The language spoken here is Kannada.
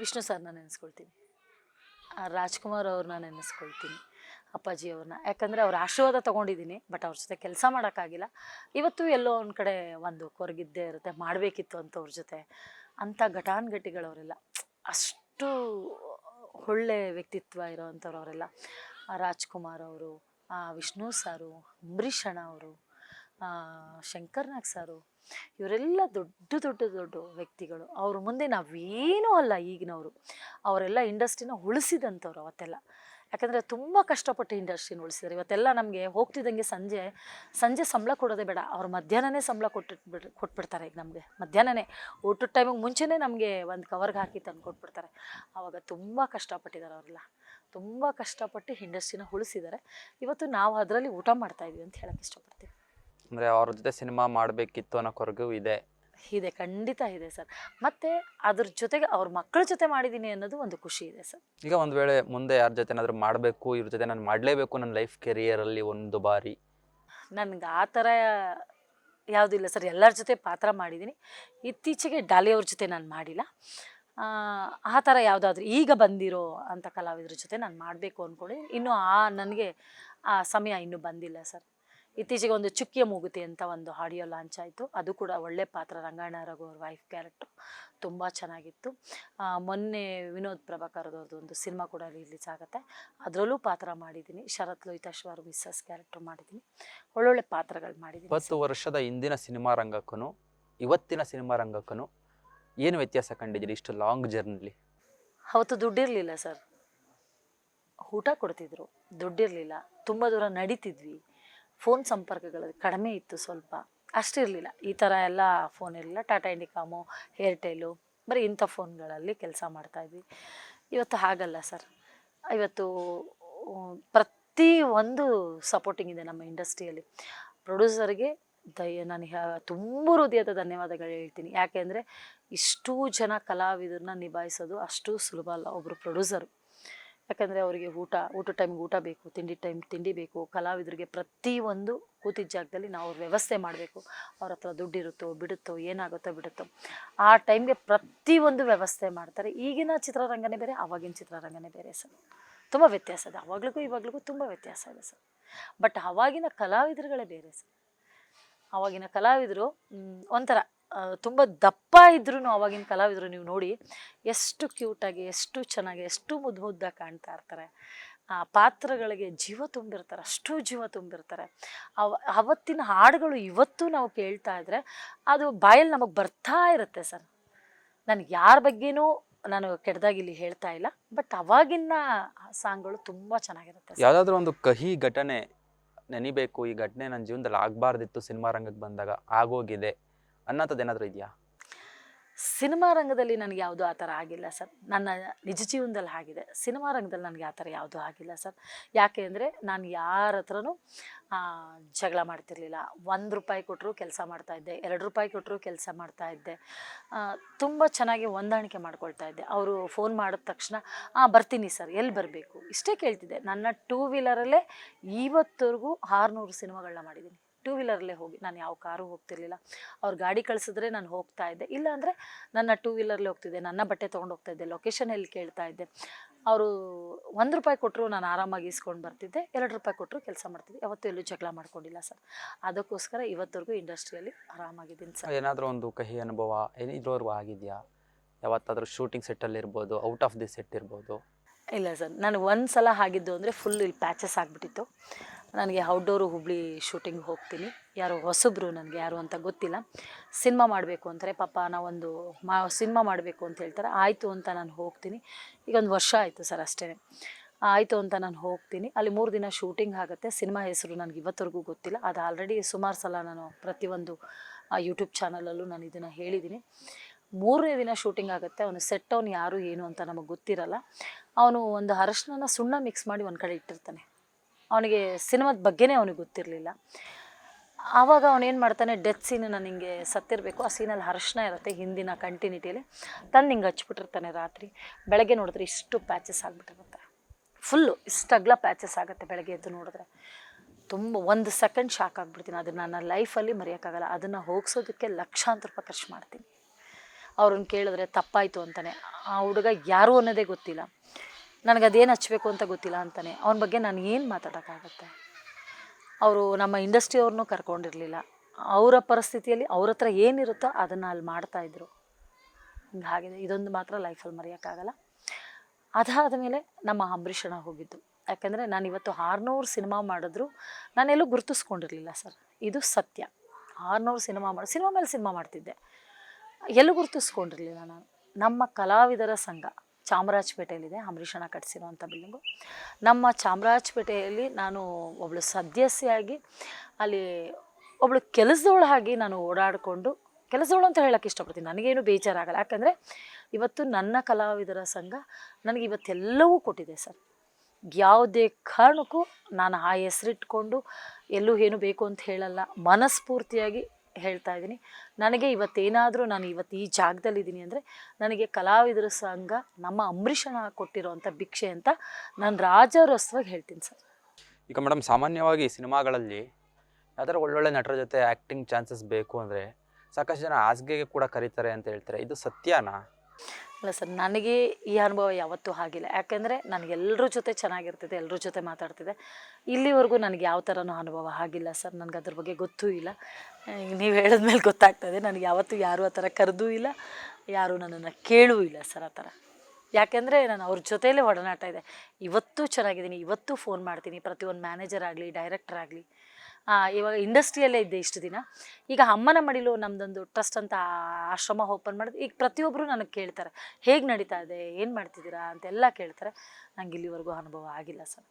ವಿಷ್ಣು ಸರ್ನ ನೆನೆಸ್ಕೊಳ್ತೀನಿ. ರಾಜ್ಕುಮಾರ್ ಅವ್ರನ್ನ ನೆನೆಸ್ಕೊಳ್ತೀನಿ, ಅಪ್ಪಾಜಿ ಅವ್ರನ್ನ. ಯಾಕಂದರೆ ಅವ್ರ ಆಶೀರ್ವಾದ ತೊಗೊಂಡಿದ್ದೀನಿ, ಬಟ್ ಅವ್ರ ಜೊತೆ ಕೆಲಸ ಮಾಡೋಕ್ಕಾಗಿಲ್ಲ. ಇವತ್ತು ಎಲ್ಲೋ ಒಂದು ಕಡೆ ಒಂದು ಕೊರಗಿದ್ದೇ ಇರುತ್ತೆ, ಮಾಡಬೇಕಿತ್ತು ಅಂತ ಅವ್ರ ಜೊತೆ. ಅಂಥ ಘಟಾನುಘಟಿಗಳವರೆಲ್ಲ ಅಷ್ಟು ಒಳ್ಳೆ ವ್ಯಕ್ತಿತ್ವ ಇರೋವಂಥವ್ರು ಅವರೆಲ್ಲ. ರಾಜ್ಕುಮಾರ್ ಅವರು ವಿಷ್ಣು ಸಾರು ಅಂಬರೀಷ್ ಅಣ್ಣ ಅವರು ಶಂಕರ್ನಾಗ್ ಶಂಕರ್ ನಾಗ್ ಸಾರು ಇವರೆಲ್ಲ ದೊಡ್ಡ ದೊಡ್ಡ ದೊಡ್ಡ ವ್ಯಕ್ತಿಗಳು. ಅವ್ರ ಮುಂದೆ ನಾವೇನೂ ಅಲ್ಲ ಈಗಿನವರು. ಅವರೆಲ್ಲ ಇಂಡಸ್ಟ್ರಿನ ಉಳಿಸಿದಂಥವ್ರು ಅವತ್ತೆಲ್ಲ. ಯಾಕಂದರೆ ತುಂಬ ಕಷ್ಟಪಟ್ಟು ಇಂಡಸ್ಟ್ರಿನ ಉಳಿಸಿದ್ರು. ಇವತ್ತೆಲ್ಲ ನಮಗೆ ಹೋಗ್ತಿದ್ದಂಗೆ ಸಂಜೆ ಸಂಜೆ ಸಂಬಳ ಕೊಡೋದೇ ಬೇಡ. ಅವ್ರು ಮಧ್ಯಾಹ್ನನೇ ಸಂಬಳ ಕೊಟ್ಟಿಟ್ಬಿಡ್, ಕೊಟ್ಬಿಡ್ತಾರೆ ಈಗ ನಮಗೆ. ಮಧ್ಯಾಹ್ನನೇ. ಊಟದ ಟೈಮಿಗೆ ಮುಂಚೆನೇ ನಮಗೆ ಒಂದು ಕವರ್ಗೆ ಹಾಕಿ ತಂದು ಕೊಟ್ಬಿಡ್ತಾರೆ. ಆವಾಗ ತುಂಬ ಕಷ್ಟಪಟ್ಟಿದ್ದಾರೆ ಅವರೆಲ್ಲ. ತುಂಬ ಕಷ್ಟಪಟ್ಟು ಇಂಡಸ್ಟ್ರಿನ ಉಳಿಸಿದ್ದಾರೆ ಇವತ್ತು ನಾವು ಅದರಲ್ಲಿ ಊಟ ಮಾಡ್ತಾಯಿದ್ವಿ ಅಂತ ಹೇಳೋಕ್ಕೆ ಇಷ್ಟಪಡ್ತೀವಿ ಅಂದರೆ ಅವ್ರ ಜೊತೆ ಸಿನಿಮಾ ಮಾಡಬೇಕಿತ್ತು ಅನ್ನೋ ಕೊರಗು ಇದೆ. ಇದೆ ಖಂಡಿತ ಇದೆ ಸರ್. ಮತ್ತೆ ಅದ್ರ ಜೊತೆಗೆ ಅವ್ರ ಮಕ್ಕಳ ಜೊತೆ ಮಾಡಿದ್ದೀನಿ ಅನ್ನೋದು ಒಂದು ಖುಷಿ ಇದೆ ಸರ್. ಈಗ ಒಂದು ವೇಳೆ ಮುಂದೆ ಯಾರ ಜೊತೆ ಏನಾದರೂ ಮಾಡಬೇಕು ಇವ್ರ ಜೊತೆ ನಾನು ಮಾಡಲೇಬೇಕು ನನ್ನ ಲೈಫ್ ಕೆರಿಯರಲ್ಲಿ ಒಂದು ಬಾರಿ. ನನಗೆ ಆ ಥರ ಯಾವುದಿಲ್ಲ ಸರ್. ಎಲ್ಲರ ಜೊತೆ ಪಾತ್ರ ಮಾಡಿದ್ದೀನಿ ಇತ್ತೀಚೆಗೆ ಡಾಲಿ ಅವ್ರ ಜೊತೆ ನಾನು ಮಾಡಿಲ್ಲ. ಆ, ಆ ಥರ ಯಾವುದಾದ್ರೂ ಈಗ ಬಂದಿರೋ ಅಂಥ ಕಲಾವಿದ್ರ ಜೊತೆ ನಾನು ಮಾಡಬೇಕು ಅಂದ್ಕೊಂಡು ಇನ್ನೂ ಆ ನನಗೆ ಆ ಸಮಯ ಇನ್ನೂ ಬಂದಿಲ್ಲ ಸರ್. ಇತ್ತೀಚೆಗೆ ಒಂದು ಚುಕ್ಕಿಯ ಮೂಗುತಿ ಅಂತ ಒಂದು ಆಡಿಯೋ ಲಾಂಚ್ ಆಯಿತು. ಅದು ಕೂಡ ಒಳ್ಳೆ ಪಾತ್ರ. ರಂಗಾಯಣ ರಘು ಅವ್ರ ವೈಫ್ ಕ್ಯಾರೆಕ್ಟ್ರು ತುಂಬ ಚೆನ್ನಾಗಿತ್ತು. ಮೊನ್ನೆ ವಿನೋದ್ ಪ್ರಭಾಕರ್ದವ್ರದ್ದು ಒಂದು ಸಿನಿಮಾ ಕೂಡ ರಿಲೀಸ್ ಆಗುತ್ತೆ. ಅದರಲ್ಲೂ ಪಾತ್ರ ಮಾಡಿದ್ದೀನಿ. ಶರತ್ ಲೋಹಿತಾಶ್ವರ್ ಮಿಸ್ಸಸ್ ಕ್ಯಾರೆಕ್ಟರ್ ಮಾಡಿದ್ದೀನಿ. ಒಳ್ಳೊಳ್ಳೆ ಪಾತ್ರಗಳು ಮಾಡಿದ್ದೀನಿ ಇಪ್ಪತ್ತು ವರ್ಷದ ಹಿಂದಿನ ಸಿನಿಮಾ ರಂಗಕ್ಕೂ ಇವತ್ತಿನ ಸಿನಿಮಾ ರಂಗಕ್ಕೂ ಏನು ವ್ಯತ್ಯಾಸ ಕಂಡಿದ್ದೀರಿ ಇಷ್ಟು ಲಾಂಗ್ ಜರ್ನಿಲಿ ಅವತ್ತು ದುಡ್ಡಿರಲಿಲ್ಲ ಸರ್. ಊಟ ಕೊಡ್ತಿದ್ರು. ದುಡ್ಡಿರಲಿಲ್ಲ. ತುಂಬ ದೂರ ನಡೀತಿದ್ವಿ. ಫೋನ್ ಸಂಪರ್ಕಗಳು ಕಡಿಮೆ ಇತ್ತು ಸ್ವಲ್ಪ. ಅಷ್ಟಿರಲಿಲ್ಲ ಈ ಥರ ಎಲ್ಲ ಫೋನ್ ಇರಲಿಲ್ಲ. ಟಾಟಾ ಇಂಡಿಕಾಮು, ಏರ್ಟೆಲು, ಬರೀ ಇಂಥ ಫೋನ್ಗಳಲ್ಲಿ ಕೆಲಸ ಮಾಡ್ತಾಯಿದ್ವಿ ಇವತ್ತು ಹಾಗಲ್ಲ ಸರ್. ಇವತ್ತು ಪ್ರತಿ ಒಂದು ಸಪೋರ್ಟಿಂಗ್ ಇದೆ ನಮ್ಮ ಇಂಡಸ್ಟ್ರಿಯಲ್ಲಿ. ಪ್ರೊಡ್ಯೂಸರ್ಗೆ ದಯ ನಾನು ತುಂಬ ಹೃದಯದ ಧನ್ಯವಾದಗಳು ಹೇಳ್ತೀನಿ. ಯಾಕೆಂದರೆ ಇಷ್ಟೂ ಜನ ಕಲಾವಿದರನ್ನ ನಿಭಾಯಿಸೋದು ಅಷ್ಟು ಸುಲಭ ಅಲ್ಲ. ಒಬ್ಬರು ಪ್ರೊಡ್ಯೂಸರು. ಯಾಕಂದರೆ ಅವರಿಗೆ ಊಟ ಊಟ ಟೈಮ್ಗೆ ಊಟ ಬೇಕು, ತಿಂಡಿ ಟೈಮ್ ತಿಂಡಿ ಬೇಕು, ಕಲಾವಿದರಿಗೆ ಪ್ರತಿಯೊಂದು ಕೂತಿದ್ದ ಜಾಗದಲ್ಲಿ ನಾವು ಅವ್ರ ವ್ಯವಸ್ಥೆ ಮಾಡಬೇಕು. ಅವ್ರ ಹತ್ರ ದುಡ್ಡಿರುತ್ತೋ, ಬಿಡುತ್ತೋ, ಏನಾಗುತ್ತೋ ಬಿಡುತ್ತೋ. ಆ ಟೈಮ್ಗೆ ಪ್ರತಿಯೊಂದು ವ್ಯವಸ್ಥೆ ಮಾಡ್ತಾರೆ. ಈಗಿನ ಚಿತ್ರರಂಗನೇ ಬೇರೆ, ಆವಾಗಿನ ಚಿತ್ರರಂಗನೇ ಬೇರೆ ಸರ್. ತುಂಬ ವ್ಯತ್ಯಾಸ ಇದೆ. ಅವಾಗ್ಲಿಗೂ ಇವಾಗ್ಲಿಗೂ ತುಂಬ ವ್ಯತ್ಯಾಸ ಇದೆ ಸರ್. ಬಟ್ ಅವಾಗಿನ ಕಲಾವಿದರುಗಳೇ ಬೇರೆ ಸರ್. ಆವಾಗಿನ ಕಲಾವಿದರು ಒಂಥರ ತುಂಬ ದಪ್ಪ ಇದ್ರೂ ಅವಾಗಿನ ಕಲಾವಿದರು ನೀವು ನೋಡಿ ಎಷ್ಟು ಕ್ಯೂಟಾಗಿ ಎಷ್ಟು ಚೆನ್ನಾಗಿ, ಎಷ್ಟು ಮುದ್ದು ಮುದ್ದಾಗಿ ಕಾಣ್ತಾ ಇರ್ತಾರೆ. ಆ ಪಾತ್ರಗಳಿಗೆ ಜೀವ ತುಂಬಿರ್ತಾರೆ, ಅಷ್ಟು ಜೀವ ತುಂಬಿರ್ತಾರೆ. ಅವ, ಅವತ್ತಿನ ಹಾಡುಗಳು ಇವತ್ತು ನಾವು ಕೇಳ್ತಾ ಇದ್ರೆ ಅದು ಬಾಯಲ್ಲಿ ನಮಗೆ ಬರ್ತಾ ಇರುತ್ತೆ ಸರ್. ನನಗೆ ಯಾರ ಬಗ್ಗೆನೂ ನಾನು ಕೆಟ್ಟದಾಗಿ ಇಲ್ಲಿ ಹೇಳ್ತಾ ಇಲ್ಲ, ಬಟ್ ಅವಾಗಿನ ಸಾಂಗ್ಗಳು ತುಂಬ ಚೆನ್ನಾಗಿರುತ್ತೆ. ಯಾವುದಾದ್ರೂ ಒಂದು ಕಹಿ ಘಟನೆ ನೆನಿಬೇಕು, ಈ ಘಟನೆ ನನ್ನ ಜೀವನದಲ್ಲಿ ಆಗಬಾರ್ದಿತ್ತು ಸಿನಿಮಾ ರಂಗಕ್ಕೆ ಬಂದಾಗ, ಆಗೋಗಿದೆ. ಅನ್ನೋಂಥದ್ದು ಏನಾದರೂ ಇದೆಯಾ? ಸಿನಿಮಾ ರಂಗದಲ್ಲಿ ನನಗೆ ಯಾವುದೂ ಆ ಥರ ಆಗಿಲ್ಲ ಸರ್. ನನ್ನ ನಿಜ ಜೀವನದಲ್ಲಿ ಆಗಿದೆ ಸಿನಿಮಾ ರಂಗದಲ್ಲಿ ನನಗೆ ಆ ಥರ ಯಾವುದೂ ಆಗಿಲ್ಲ ಸರ್. ಯಾಕೆ ಅಂದರೆ ನಾನು ಯಾರ ಹತ್ರನೂ ಜಗಳ ಮಾಡ್ತಿರ್ಲಿಲ್ಲ. ಒಂದು ರೂಪಾಯಿ ಕೊಟ್ಟರು ಕೆಲಸ ಮಾಡ್ತಾಯಿದ್ದೆ ಎರಡು ರೂಪಾಯಿ ಕೊಟ್ಟರು ಕೆಲಸ ಮಾಡ್ತಾಯಿದ್ದೆ ತುಂಬ ಚೆನ್ನಾಗಿ ಹೊಂದಾಣಿಕೆ ಮಾಡ್ಕೊಳ್ತಾ ಇದ್ದೆ. ಅವರು ಫೋನ್ ಮಾಡಿದ ತಕ್ಷಣ ಹಾಂ ಬರ್ತೀನಿ ಸರ್, ಎಲ್ಲಿ ಬರಬೇಕು? ಇಷ್ಟೇ ಕೇಳ್ತಿದ್ದೆ. ನನ್ನ ಟೂ ವೀಲರಲ್ಲೇ ಇವತ್ತವರೆಗೂ ಆರುನೂರು ಸಿನಿಮಾಗಳನ್ನ ಮಾಡಿದ್ದೀನಿ. ಟೂ ವೀಲರಲ್ಲೇ ಹೋಗಿ ನಾನು ಯಾವ ಕಾರು ಹೋಗ್ತಿರ್ಲಿಲ್ಲ. ಅವ್ರು ಗಾಡಿ ಕಳಿಸಿದ್ರೆ ನಾನು ಹೋಗ್ತಾ ಇದ್ದೆ. ಇಲ್ಲ ಅಂದರೆ ನನ್ನ ಟೂ ವೀಲರ್ಲೇ ಹೋಗ್ತಿದ್ದೆ ನನ್ನ ಬಟ್ಟೆ ತೊಗೊಂಡು ಹೋಗ್ತಾ ಇದ್ದೆ ಲೊಕೇಶನ್ ಎಲ್ಲಿ ಕೇಳ್ತಾ ಇದ್ದೆ. ಅವರು ಒಂದು ರೂಪಾಯಿ ಕೊಟ್ಟರು ನಾನು ಆರಾಮಾಗಿ ಇಸ್ಕೊಂಡು ಬರ್ತಿದ್ದೆ ಎರಡು ರೂಪಾಯಿ ಕೊಟ್ಟರು ಕೆಲಸ ಮಾಡ್ತಿದ್ದೆ. ಯಾವತ್ತೂ ಎಲ್ಲೂ ಜಗಳ ಮಾಡ್ಕೊಂಡಿಲ್ಲ ಸರ್. ಅದಕ್ಕೋಸ್ಕರ ಇವತ್ತವರೆಗೂ ಇಂಡಸ್ಟ್ರಿಯಲ್ಲಿ ಆರಾಮಾಗಿದ್ದೀನಿ ಸರ್. ಏನಾದರೂ ಒಂದು ಕಹಿ ಅನುಭವ ಏನು ಇದುವರೆಗೂ ಆಗಿದೆಯಾ? ಯಾವತ್ತಾದರೂ ಶೂಟಿಂಗ್ ಸೆಟ್ಟಲ್ಲಿ ಇರ್ಬೋದು ಔಟ್ ಆಫ್ ದಿ ಸೆಟ್ ಇರ್ಬೋದು? ಇಲ್ಲ ಸರ್ ನಾನು ಒಂದು ಸಲ ಆಗಿದ್ದು ಅಂದರೆ ಫುಲ್ ಇಲ್ಲಿ ಪ್ಯಾಚಸ್ ಆಗಿಬಿಟ್ಟಿತ್ತು. ನನಗೆ ಔಟ್ಡೋರು ಹುಬ್ಳಿ ಶೂಟಿಂಗ್ ಹೋಗ್ತೀನಿ. ಯಾರೋ ಹೊಸಬ್ರು ನನಗೆ ಯಾರು ಅಂತ ಗೊತ್ತಿಲ್ಲ. ಸಿನಿಮಾ ಮಾಡಬೇಕು ಅಂತಾರೆ. ಪಾಪ ನಾವೊಂದು ಮಾ, ಸಿನಿಮಾ ಮಾಡಬೇಕು ಅಂತ ಹೇಳ್ತಾರೆ. ಆಯಿತು ಅಂತ ನಾನು ಹೋಗ್ತೀನಿ. ಈಗ ಒಂದು ವರ್ಷ ಆಯಿತು ಸರ್ ಅಷ್ಟೇ ಆಯಿತು ಅಂತ ನಾನು ಹೋಗ್ತೀನಿ. ಅಲ್ಲಿ ಮೂರು ದಿನ ಶೂಟಿಂಗ್ ಆಗುತ್ತೆ. ಸಿನಿಮಾ ಹೆಸರು ನನಗೆ ಇವತ್ತರೆಗೂ ಗೊತ್ತಿಲ್ಲ. ಅದು ಆಲ್ರೆಡಿ ಸುಮಾರು ಸಲ ನಾನು ಪ್ರತಿಯೊಂದು ಯೂಟ್ಯೂಬ್ ಚಾನಲಲ್ಲೂ ನಾನು ಇದನ್ನು ಹೇಳಿದ್ದೀನಿ. ಮೂರನೇ ದಿನ ಶೂಟಿಂಗ್ ಆಗುತ್ತೆ. ಅವನು ಸೆಟ್ ಅವನು ಯಾರು, ಏನು ಅಂತ ನಮಗೆ ಗೊತ್ತಿರಲ್ಲ. ಅವನು ಒಂದು ಅರಶಿನ ಸುಣ್ಣ ಮಿಕ್ಸ್ ಮಾಡಿ ಒಂದು ಕಡೆ ಇಟ್ಟಿರ್ತಾನೆ. ಅವನಿಗೆ ಸಿನಿಮಾದ ಬಗ್ಗೆನೇ ಅವನಿಗೆ ಗೊತ್ತಿರಲಿಲ್ಲ. ಆವಾಗ ಅವನೇನು ಮಾಡ್ತಾನೆ ಡೆತ್ ಸೀನ್ ನಾನು ಹಿಂಗೆ ಸತ್ತಿರಬೇಕು. ಆ ಸೀನಲ್ಲಿ ಅರಶಿನ ಇರುತ್ತೆ ಹಿಂದಿನ ಕಂಟಿನ್ಯೂಟಿಯಲ್ಲಿ ತಂದು ಹಿಂಗೆ ಹಚ್ಬಿಟ್ಟಿರ್ತಾನೆ ರಾತ್ರಿ. ಬೆಳಗ್ಗೆ ನೋಡಿದ್ರೆ ಇಷ್ಟು ಪ್ಯಾಚಸ್ ಆಗಿಬಿಟ್ಟಿರುತ್ತೆ. ಫುಲ್ಲು ಇಷ್ಟಗ್ಲ ಪ್ಯಾಚಸ್ ಆಗುತ್ತೆ ಬೆಳಗ್ಗೆ ಎದ್ದು ನೋಡಿದ್ರೆ. ತುಂಬ ಒಂದು ಸೆಕೆಂಡ್ ಶಾಕ್ ಆಗಿಬಿಡ್ತೀನಿ. ಅದನ್ನು ನನ್ನ ಲೈಫಲ್ಲಿ ಮರೆಯೋಕ್ಕಾಗಲ್ಲ. ಅದನ್ನು ಹೋಗ್ಸೋದಕ್ಕೆ ಲಕ್ಷಾಂತರ ರೂಪಾಯಿ ಖರ್ಚು ಮಾಡ್ತೀನಿ. ಅವ್ರನ್ನ ಕೇಳಿದ್ರೆ ತಪ್ಪಾಯಿತು ಅಂತಾನೆ. ಆ ಹುಡುಗ ಯಾರು ಅನ್ನೋದೇ ಗೊತ್ತಿಲ್ಲ. ನನಗೆ ಅದೇನು ಹಚ್ಚಬೇಕು ಅಂತ ಗೊತ್ತಿಲ್ಲ ಅಂತಾನೆ. ಅವನ ಬಗ್ಗೆ ನಾನು ಏನು ಮಾತಾಡೋಕ್ಕಾಗತ್ತೆ? ಅವರು ನಮ್ಮ ಇಂಡಸ್ಟ್ರಿಯವ್ರನ್ನು ಕರ್ಕೊಂಡಿರಲಿಲ್ಲ. ಅವರ ಪರಿಸ್ಥಿತಿಯಲ್ಲಿ ಅವ್ರ ಹತ್ರ ಏನಿರುತ್ತೋ ಅದನ್ನು ಅಲ್ಲಿ ಮಾಡ್ತಾಯಿದ್ರು ಹಿಂಗಾಗಿದೆ ಇದೊಂದು ಮಾತ್ರ ಲೈಫಲ್ಲಿ ಮರೆಯೋಕ್ಕಾಗಲ್ಲ. ಅದಾದ ಮೇಲೆ ನಮ್ಮ ಅಂಬರೀಷಣ ಹೋಗಿದ್ದು. ಯಾಕೆಂದರೆ ನಾನು ಇವತ್ತು ಆರುನೂರು ಸಿನಿಮಾ ಮಾಡಿದ್ರು. ನಾನೆಲ್ಲೂ ಗುರುತಿಸ್ಕೊಂಡಿರಲಿಲ್ಲ ಸರ್ ಇದು ಸತ್ಯ. ಆರುನೂರು ಸಿನಿಮಾ ಮಾಡಿ ಸಿನಿಮಾ ಮೇಲೆ ಸಿನಿಮಾ ಮಾಡ್ತಿದ್ದೆ. ಎಲ್ಲೂ ಗುರುತಿಸ್ಕೊಂಡಿರಲಿಲ್ಲ ನಾನು. ನಮ್ಮ ಕಲಾವಿದರ ಸಂಘ. ಚಾಮರಾಜಪೇಟೆಯಲ್ಲಿದೆ ಅಂಬರೀಷಣ ಕಟ್ಟಿಸಿರುವಂಥ ಬಿಲ್ಡಿಂಗು. ನಮ್ಮ ಚಾಮರಾಜಪೇಟೆಯಲ್ಲಿ ನಾನು ಒಬ್ಬಳು ಸದಸ್ಯೆಯಾಗಿ ಅಲ್ಲಿ ಒಬ್ಬಳು ಕೆಲಸದವಳು ಹಾಗೆ ನಾನು ಓಡಾಡಿಕೊಂಡು, ಕೆಲಸದವಳು ಅಂತ ಹೇಳೋಕ್ಕೆ ಇಷ್ಟಪಡ್ತೀನಿ, ನನಗೇನು ಬೇಜಾರಾಗಲ್ಲ. ಯಾಕಂದರೆ ಇವತ್ತು ನನ್ನ ಕಲಾವಿದರ ಸಂಘ ನನಗೆ ಇವತ್ತೆಲ್ಲವೂ ಕೊಟ್ಟಿದೆ ಸರ್. ಯಾವುದೇ ಕಾರಣಕ್ಕೂ ನಾನು ಆ ಹೆಸರಿಟ್ಕೊಂಡು ಎಲ್ಲೂ ಏನು ಬೇಕು ಅಂತ ಹೇಳಲ್ಲ. ಮನಸ್ಫೂರ್ತಿಯಾಗಿ ಹೇಳ್ತಾ ಇದ್ದೀನಿ. ನನಗೆ ಇವತ್ತೇನಾದರೂ ನಾನು ಇವತ್ತು ಈ ಜಾಗದಲ್ಲಿದ್ದೀನಿ ಅಂದರೆ ನನಗೆ ಕಲಾವಿದರ ಸಂಘ ನಮ್ಮ ಅಂಬರೀಷಣ ಕೊಟ್ಟಿರೋವಂಥ ಭಿಕ್ಷೆ ಅಂತ ನಾನು ರಾಜರಸ್ವಾಗಿ ಹೇಳ್ತೀನಿ ಸರ್. ಈಗ ಮೇಡಮ್ ಸಾಮಾನ್ಯವಾಗಿ ಸಿನಿಮಾಗಳಲ್ಲಿ ಯಾವ್ದಾರು ಒಳ್ಳೊಳ್ಳೆ ನಟರ ಜೊತೆ ಆ್ಯಕ್ಟಿಂಗ್ ಚಾನ್ಸಸ್ ಬೇಕು ಅಂದರೆ ಸಾಕಷ್ಟು ಜನ ಹಾಸಿಗೆಗೆ ಕೂಡ ಕರೀತಾರೆ ಅಂತ ಹೇಳ್ತಾರೆ. ಇದು ಸತ್ಯನಾ? ಅಲ್ಲ ಸರ್, ನನಗೆ ಈ ಅನುಭವ ಯಾವತ್ತೂ ಆಗಿಲ್ಲ. ಯಾಕೆಂದರೆ ಎಲ್ಲರ ಜೊತೆ ಚೆನ್ನಾಗಿರ್ತಿದೆ ಎಲ್ಲರ ಜೊತೆ ಮಾತಾಡ್ತಿದೆ. ಇಲ್ಲಿವರೆಗೂ ನನಗೆ ಯಾವ ಥರನೂ ಅನುಭವ ಆಗಿಲ್ಲ ಸರ್, ನನಗೆ ಅದ್ರ ಬಗ್ಗೆ ಗೊತ್ತೂ ಇಲ್ಲ. ನೀವು ಹೇಳಿದ್ಮೇಲೆ ಗೊತ್ತಾಗ್ತದೆ ನನಗೆ ಯಾವತ್ತೂ ಯಾರೂ ಆ ಥರ ಕರೆದೂ ಇಲ್ಲ, ಯಾರೂ ನನ್ನನ್ನು ಕೇಳೂ ಇಲ್ಲ ಸರ್ ಆ ಥರ. ಯಾಕೆಂದರೆ ನಾನು ಅವ್ರ ಜೊತೆಯಲ್ಲೇ ಒಡನಾಟ ಇದೆ. ಇವತ್ತೂ ಚೆನ್ನಾಗಿದ್ದೀನಿ, ಇವತ್ತೂ ಫೋನ್ ಮಾಡ್ತೀನಿ, ಪ್ರತಿಯೊಂದು ಮ್ಯಾನೇಜರ್ ಆಗಲಿ, ಡೈರೆಕ್ಟರ್ ಆಗಲಿ. ಇವಾಗ ಇಂಡಸ್ಟ್ರಿಯಲ್ಲೇ ಇದ್ದೆ ಇಷ್ಟು ದಿನ. ಈಗ ಅಮ್ಮನ ಮಡಿಲು ನಮ್ಮದೊಂದು ಟ್ರಸ್ಟ್ ಅಂತ ಆಶ್ರಮ ಓಪನ್ ಮಾಡಿದ್ರು ಈಗ ಪ್ರತಿಯೊಬ್ಬರು ನನಗೆ ಕೇಳ್ತಾರೆ, ಹೇಗೆ ನಡೀತಾ ಇದೆ? ಏನು ಮಾಡ್ತಿದ್ದೀರಾ? ಅಂತೆಲ್ಲ ಕೇಳ್ತಾರೆ. ನಂಗೆ ಇಲ್ಲಿವರೆಗೂ ಅನುಭವ ಆಗಿಲ್ಲ ಸರ್